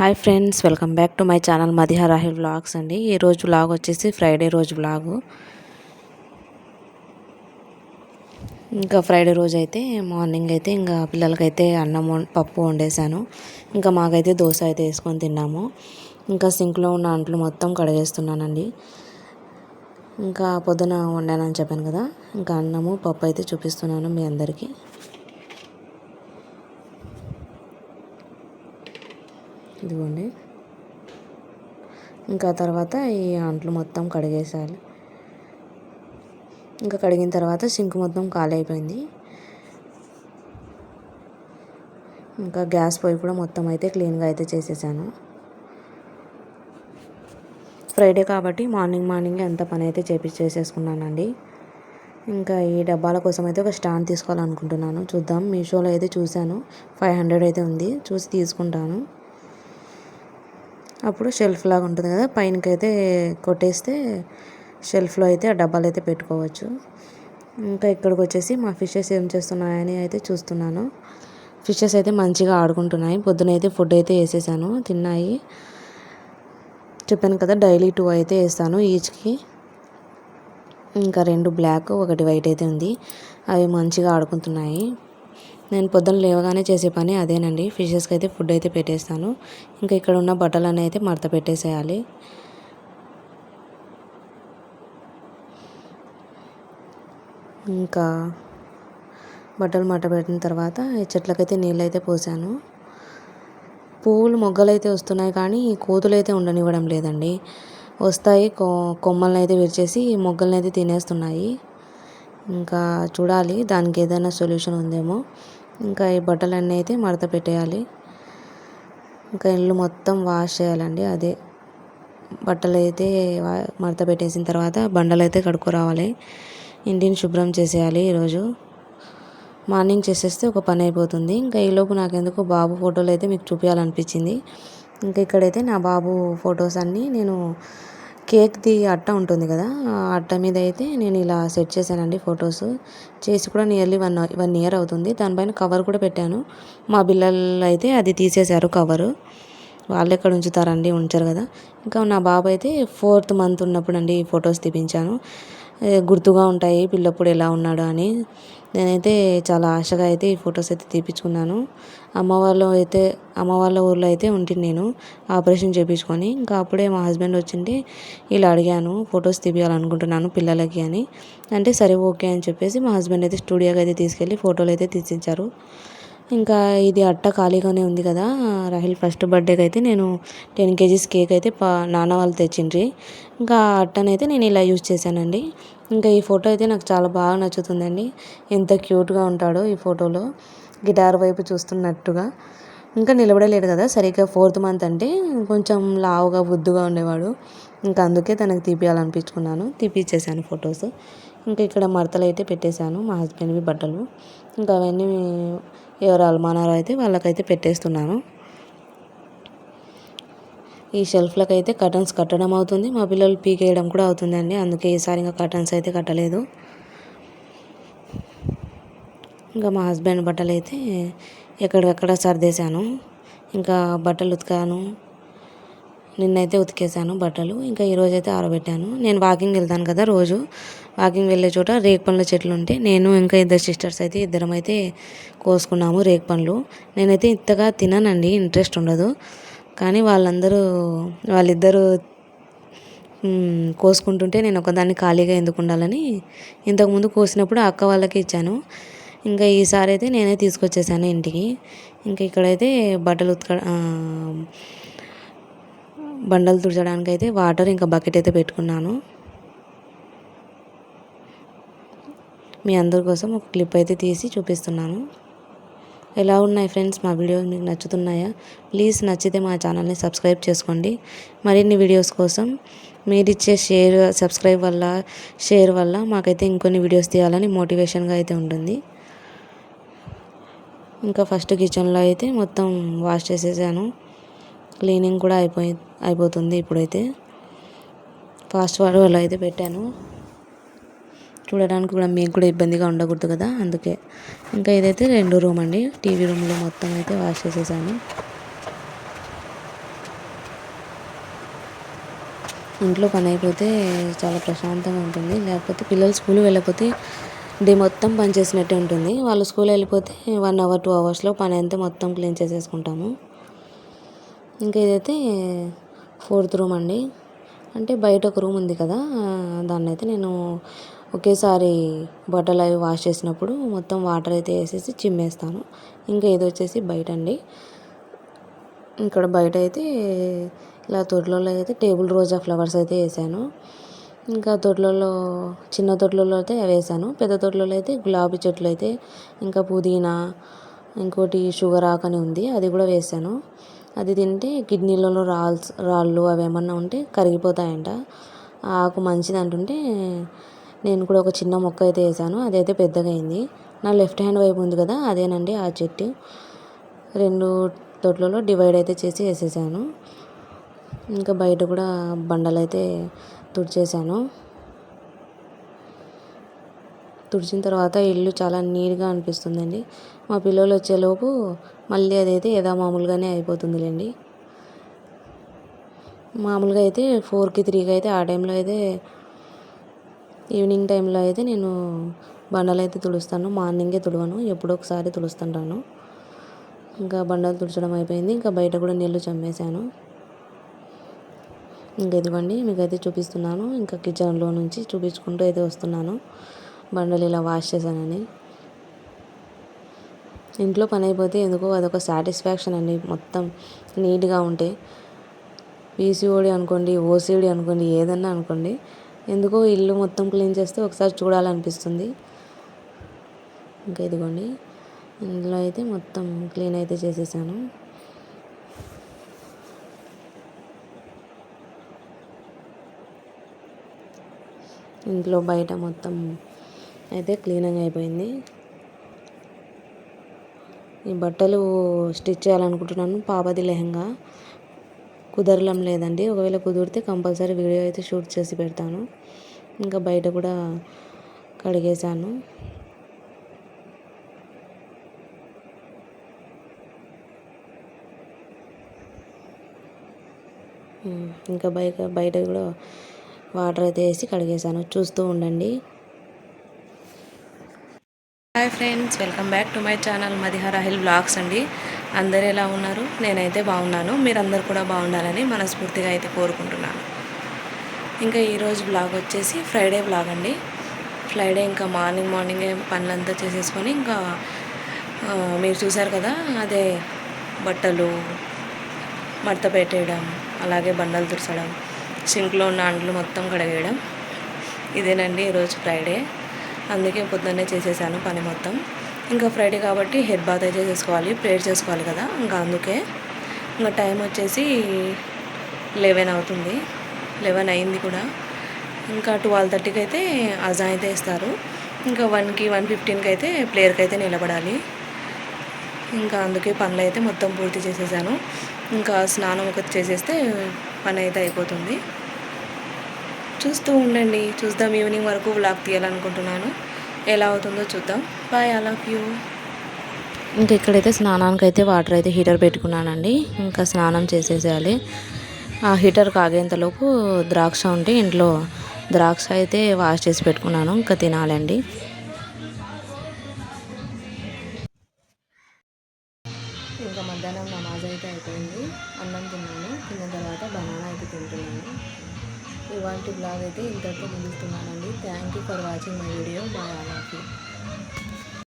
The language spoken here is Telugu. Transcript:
Hi friends welcome back to my channel Madiha Rahil vlogs అండి. ఈ రోజు వ్లాగ్ వచ్చేసి ఫ్రైడే రోజు వ్లాగు. ఇంకా ఫ్రైడే రోజు అయితే మార్నింగ్ అయితే ఇంకా పిల్లలకైతే అన్నం వం- పప్పు వండేసాను ఇంకా మాకైతే దోశ అయితే వేసుకొని తిన్నాము. ఇంకా సింక్లో ఉన్న అంట్లు మొత్తం కడిగేస్తున్నానండి. ఇంకా పొద్దున వండానని చెప్పాను కదా. ఇంకా అన్నము పప్పు అయితే చూపిస్తున్నాను మీ అందరికీ. ఇదిగోండి. ఇంకా తర్వాత ఈ అంట్లు మొత్తం కడిగేసాలి ఇంకా కడిగిన తర్వాత సింక్ మొత్తం ఖాళీ అయిపోయింది. ఇంకా గ్యాస్ పొయ్యి కూడా మొత్తం అయితే క్లీన్గా అయితే చేసేసాను. ఫ్రైడే కాబట్టి మార్నింగ్ మార్నింగ్ ఎంత పని అయితే చేసేసుకున్నానండి. ఇంకా ఈ డబ్బాల కోసం అయితే ఒక స్టాండ్ తీసుకోవాలనుకుంటున్నాను. చూద్దాం మీషోలో అయితే చూశాను. ఫైవ్ హండ్రెడ్ అయితే ఉంది. చూసి తీసుకుంటాను. అప్పుడు షెల్ఫ్ లాగా ఉంటుంది కదా పైనకైతే కొట్టేస్తే షెల్ఫ్లో అయితే ఆ డబ్బాలు అయితే పెట్టుకోవచ్చు. ఇంకా ఇక్కడికి వచ్చేసి మా ఫిషెస్ ఏం చేస్తున్నాయని అయితే చూస్తున్నాను. ఫిషెస్ అయితే మంచిగా ఆడుకుంటున్నాయి. పొద్దున అయితే ఫుడ్ అయితే వేసేసాను తిన్నాయి. చెప్పాను కదా డైలీ టూ అయితే వేస్తాను ఈచ్కి ఇంకా రెండు బ్లాక్ ఒకటి వైట్ అయితే ఉంది. అవి మంచిగా ఆడుకుంటున్నాయి. నేను పొద్దున లేవగానే చేసే పని అదేనండి. ఫిషెస్కి అయితే ఫుడ్ అయితే పెట్టేస్తాను. ఇంకా ఇక్కడ ఉన్న బట్టలన్నీ అయితే మడత పెట్టేసేయాలి. ఇంకా బట్టలు మడత పెట్టిన తర్వాత చెట్లకైతే నీళ్ళు అయితే పోసాను. పువ్వులు మొగ్గలు అయితే వస్తున్నాయి కానీ కోతులు అయితే ఉండనివ్వడం లేదండి. వస్తాయి కొ కొమ్మల్ని అయితే విరిచేసి మొగ్గల్ని అయితే తినేస్తున్నాయి. ఇంకా చూడాలి దానికి ఏదైనా సొల్యూషన్ ఉందేమో. ఇంకా ఈ బట్టలన్నీ అయితే మడత పెట్టేయాలి. ఇంకా ఇల్లు మొత్తం వాష్ చేయాలండి అదే. బట్టలు అయితే వా- మడత పెట్టేసిన తర్వాత బండలు అయితే కడుక్కోరావాలి. ఇంటిని శుభ్రం చేసేయాలి ఈరోజు. మార్నింగ్ చేసేస్తే ఒక పని అయిపోతుంది. ఇంకా ఈలోపు నాకెందుకు బాబు ఫోటోలు అయితే మీకు చూపించాలనిపించింది ఇంకా ఇక్కడైతే నా బాబు ఫొటోస్ అన్నీ నేను కేక్ది అట్ట ఉంటుంది కదా ఆ అట్ట మీద అయితే నేను ఇలా సెట్ చేశానండి ఫొటోస్. చేసి కూడా నియర్లీ వన్ వన్ ఇయర్ అవుతుంది. దానిపైన కవర్ కూడా పెట్టాను. మా పిల్లలు అయితే అది తీసేశారు కవరు. వాళ్ళు ఎక్కడ ఉంచుతారండి ఉంచారు కదా. ఇంకా నా బాబు అయితే ఫోర్త్ మంత్ ఉన్నప్పుడు అండి ఫొటోస్ తీపించాను. గుర్తుగా ఉంటాయి పిల్లప్పుడు ఎలా ఉన్నాడు అని. నేనైతే చాలా ఆశగా అయితే ఈ ఫొటోస్ అయితే తీపించుకున్నాను అమ్మ వాళ్ళు అయితే అమ్మ వాళ్ళ ఊర్లో అయితే ఉంటుంది నేను ఆపరేషన్ చేయించుకొని ఇంకా అప్పుడే మా హస్బెండ్ వచ్చింటే ఇలా అడిగాను ఫొటోస్ తీపియాలనుకుంటున్నాను పిల్లలకి అని. అంటే సరే ఓకే అని చెప్పేసి మా హస్బెండ్ అయితే స్టూడియోకి అయితే తీసుకెళ్ళి ఫోటోలు అయితే తీసిచ్చారు. ఇంకా ఇది అట్ట ఖాళీగానే ఉంది కదా. రాహిల్ ఫస్ట్ బర్త్డేకి అయితే నేను టెన్ కేజీస్ కేక్ అయితే పా నాన్న వాళ్ళు తెచ్చిండ్రి. ఇంకా ఆ అట్టనైతే నేను ఇలా యూజ్ చేశానండి. ఇంకా ఈ ఫోటో అయితే నాకు చాలా బాగా నచ్చుతుందండి. ఎంత క్యూట్గా ఉంటాడో ఈ ఫోటోలో గిటార్ వైపు చూస్తున్నట్టుగా. ఇంకా నిలబడలేడు కదా సరిగ్గా ఫోర్త్ మంత్ అంటే కొంచెం లావుగా బుద్దుగా ఉండేవాడు. ఇంకా అందుకే తనకు తీపియాలనిపించుకున్నాను. తీపిచ్చేసాను ఫొటోస్ ఇంకా ఇక్కడ మడతలు అయితే పెట్టేశాను మా హస్బెండ్వి బట్టలు. ఇంకా అవన్నీ ఎవరు అల్మానాలు అయితే వాళ్ళకైతే పెట్టేస్తున్నాను. ఈ షెల్ఫ్లకు అయితే కర్టన్స్ కట్టడం అవుతుంది. మా పిల్లలు పీకేయడం కూడా అవుతుందండి. అందుకే ఈసారి ఇంకా కర్టన్స్ అయితే కట్టలేదు. ఇంకా మా హస్బెండ్ బట్టలు అయితే ఎక్కడికక్కడ సర్దేశాను. ఇంకా బట్టలు ఉతికాను. నిన్నైతే ఉతికేసాను బట్టలు. ఇంకా ఈరోజు అయితే ఆరబెట్టాను. నేను వాకింగ్ వెళ్తాను కదా రోజు. వాకింగ్ వెళ్ళే చోట రేగు పండ్ల చెట్లు ఉంటే నేను ఇంకా ఇద్దరు సిస్టర్స్ అయితే ఇద్దరం అయితే కోసుకున్నాము రేగు పండ్లు. నేనైతే ఇంతగా తిననండి ఇంట్రెస్ట్ ఉండదు. కానీ వాళ్ళందరూ వాళ్ళిద్దరూ కోసుకుంటుంటే నేను ఒకదాన్ని ఖాళీగా ఎందుకు ఉండాలని ఇంతకుముందు కోసినప్పుడు అక్క వాళ్ళకి ఇచ్చాను. ఇంకా ఈసారి అయితే నేనే తీసుకొచ్చేసాను ఇంటికి. ఇంకా ఇక్కడైతే బట్టలు ఉతక బండలు తుడచడానికి అయితే వాటర్ ఇంకా బకెట్ అయితే పెట్టుకున్నాను. మీ అందరి కోసం ఒక క్లిప్ అయితే తీసి చూపిస్తున్నాను. ఎలా ఉన్నాయి ఫ్రెండ్స్? మా వీడియోస్ మీకు నచ్చుతున్నాయా? ప్లీజ్ నచ్చితే మా ఛానల్ని సబ్స్క్రైబ్ చేసుకోండి. మరిన్ని వీడియోస్ కోసం మీరు ఇచ్చే షేర్ సబ్స్క్రైబ్ వల్ల షేర్ వల్ల మాకైతే ఇంకొన్ని వీడియోస్ తీయాలని మోటివేషన్గా అయితే ఉంటుంది. ఇంకా ఫస్ట్ కిచెన్లో అయితే మొత్తం వాష్ చేసేసాను. క్లీనింగ్ కూడా అయిపోయింది. అయిపోతుంది ఇప్పుడైతే. ఫాస్ట్ అలా అయితే పెట్టాను. చూడడానికి కూడా మీకు కూడా ఇబ్బందిగా ఉండకూడదు కదా అందుకే. ఇంకా ఇదైతే రెండు రూమ్ అండి. టీవీ రూమ్లో మొత్తం అయితే వాష్ చేసేసాను. ఇంట్లో పని అయిపోతే చాలా ప్రశాంతంగా ఉంటుంది. లేకపోతే పిల్లలు స్కూల్ వెళ్ళకపోతే డే మొత్తం పని చేసినట్టే ఉంటుంది. వాళ్ళు స్కూల్ వెళ్ళిపోతే వన్ అవర్ టూ అవర్స్లో పని అంతా మొత్తం క్లీన్ చేసేసుకుంటాము. ఇంకా ఇదైతే ఫోర్త్ రూమ్ అండి. అంటే బయట ఒక రూమ్ ఉంది కదా దాన్ని అయితే నేను ఒకేసారి బట్టలు అవి వాష్ చేసినప్పుడు మొత్తం వాటర్ అయితే వేసేసి చిమ్మేస్తాను. ఇంకా ఇది వచ్చేసి బయట అండి. ఇక్కడ బయట అయితే ఇలా తొట్లలో అయితే టేబుల్ రోజా ఫ్లవర్స్ అయితే వేసాను. ఇంకా తొట్లలో చిన్న తొట్లలో అయితే వేసాను. పెద్ద తొట్లలో అయితే గులాబీ చెట్లు అయితే ఇంకా పుదీనా ఇంకోటి షుగర్ ఆకు అని ఉంది అది కూడా వేసాను. అది తింటే కిడ్నీలలో రాల్స్ రాళ్ళు అవి ఏమన్నా ఉంటే కరిగిపోతాయంట. ఆ ఆకు మంచిది అంటుంటే నేను కూడా ఒక చిన్న మొక్క అయితే వేసాను. అదైతే పెద్దగా అయింది. నా లెఫ్ట్ హ్యాండ్ వైపు ఉంది కదా అదేనండి ఆ చెట్టు. రెండు తొట్లలో డివైడ్ అయితే చేసి వేసేసాను. ఇంకా బయట కూడా బండలు అయితే తుడిచేసాను. తుడిచిన తర్వాత ఇల్లు చాలా నీట్గా అనిపిస్తుందండి. మా పిల్లలు వచ్చేలోపు మళ్ళీ అదైతే ఏదో మామూలుగానే అయిపోతుందిలేండి. మామూలుగా అయితే ఫోర్కి త్రీకి అయితే ఆ టైంలో అయితే ఈవినింగ్ టైంలో అయితే నేను బండలు అయితే తుడుస్తాను. మార్నింగే తుడవను ఎప్పుడో ఒకసారి తుడుస్తుంటాను. ఇంకా బండలు తుడచడం అయిపోయింది. ఇంకా బయట కూడా నీళ్ళు చమ్మేశాను ఇంకా ఇదిగోండి మీకు అయితే చూపిస్తున్నాను. ఇంకా కిచెన్లో నుంచి చూపించుకుంటూ అయితే వస్తున్నాను. బండలు ఇలా వాష్ చేశానని. ఇంట్లో పని అయిపోతే ఎందుకో అదొక సాటిస్ఫాక్షన్ అండి. మొత్తం నీట్గా ఉంటే. పీసీఓడి అనుకోండి ఓసీడీ అనుకోండి ఏదన్నా అనుకోండి ఎందుకో ఇల్లు మొత్తం క్లీన్ చేస్తే ఒకసారి చూడాలనిపిస్తుంది. ఇంకా ఇదిగోండి ఇందులో అయితే మొత్తం క్లీన్ అయితే చేసేసాను. ఇంట్లో బయట మొత్తం అయితే క్లీనింగ్ అయిపోయింది. ఈ బట్టలు స్టిచ్ చేయాలనుకుంటున్నాను. పాపది లెహంగా. కుదరలం లేదండి. ఒకవేళ కుదిరితే కంపల్సరీ వీడియో అయితే షూట్ చేసి పెడతాను. ఇంకా బయట కూడా కడిగేశాను. ఇంకా బయట బయట కూడా వాటర్ అయితే వేసి కడిగేసాను చూస్తూ ఉండండి. Hi friends welcome back to my channel Madiha Rahil vlogs అండి. అందరు ఎలా ఉన్నారు? నేనైతే బాగున్నాను. మీరందరు కూడా బాగుండాలని మనస్ఫూర్తిగా అయితే కోరుకుంటున్నాను. ఇంకా ఈరోజు బ్లాగ్ వచ్చేసి ఫ్రైడే బ్లాగ్ అండి. ఫ్రైడే ఇంకా మార్నింగ్ మార్నింగే పనులంతా చేసేసుకొని ఇంకా మీరు చూసారు కదా అదే బట్టలు మడత పెట్టేయడం అలాగే బండలు తుడచడం సింక్లో ఉన్న అంట్లు మొత్తం కడగేయడం. ఇదేనండి ఈరోజు ఫ్రైడే. అందుకే పొద్దున్నే చేసేసాను పని మొత్తం. ఇంకా ఫ్రైడే కాబట్టి హెడ్ బాత్ అయితే చేసుకోవాలి ప్రేయర్ చేసుకోవాలి కదా. ఇంకా అందుకే ఇంకా టైం వచ్చేసి లెవెన్ అవుతుంది. లెవెన్ అయింది కూడా. ఇంకా ట్వెల్వ్ థర్టీకి అయితే అజా అయితే ఇస్తారు. ఇంకా వన్కి వన్ ఫిఫ్టీన్కి అయితే ప్లేయర్కి అయితే నిలబడాలి. ఇంకా అందుకే పనులు అయితే మొత్తం పూర్తి చేసేసాను. ఇంకా స్నానం ఒకటి చేసేస్తే పని అయితే అయిపోతుంది. చూస్తూ ఉండండి. చూద్దాం ఈవినింగ్ వరకు వ్లాగ్ తీయాలనుకుంటున్నాను. ఎలా అవుతుందో చూద్దాం. బాయ్ ఐ లవ్ యూ ఇంకా ఇక్కడైతే స్నానానికి అయితే వాటర్ అయితే హీటర్ పెట్టుకున్నానండి. ఇంకా స్నానం చేసేసేయాలి. ఆ హీటర్ కాగేంతలోపు ద్రాక్ష ఉంటే ఇంట్లో ద్రాక్ష అయితే వాష్ చేసి పెట్టుకున్నాను. ఇంకా తినాలండి. ఇంకా మధ్యాహ్నం నమాజ్ అయితే అయిపోయింది. అన్నం తిన్నాను. తిన్న తర్వాత బనానా అయితే తింటున్నాను. ఇవాంటి బ్లాగ్ అయితే ఇంతటితో ముగిస్తున్నానండి. Thank you for watching my video bye all of you